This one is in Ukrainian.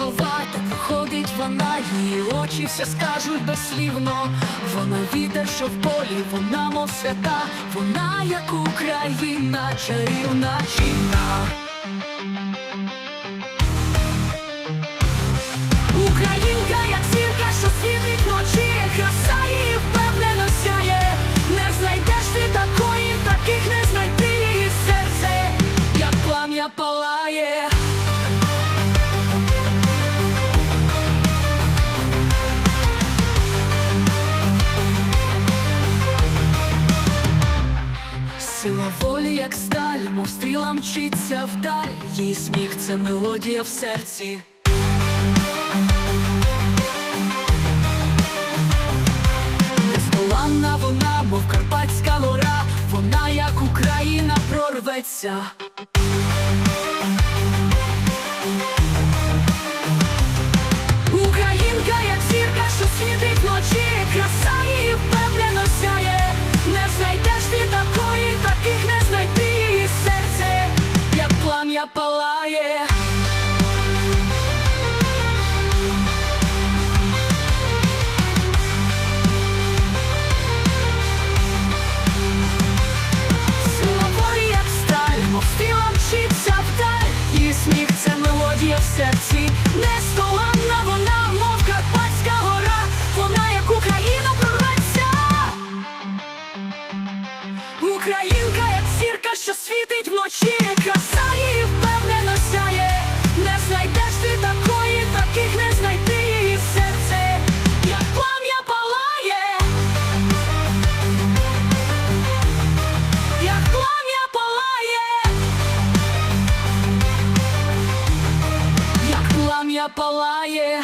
Слова та вона, її очі все скажуть безслівно. Вона віде, що в полі, вона мов свята, вона як Україна, чарівна жінка. Сила волі, як сталь, мов стріла мчиться вдаль, її сміх це мелодія в серці. Нездоланна вона, мов карпатська гора, вона, як Україна, прорветься. Вдаль, її сміх це мелодія в серці, нездоланна вона, мов Карпатська гора, вона як Україна прорветься. Українка, що світить вночі, краса її впевнено сяє. Не знайдеш ти такої, таких не знайти її серце, як плам'я палає. Як плам'я палає, як плам'я палає.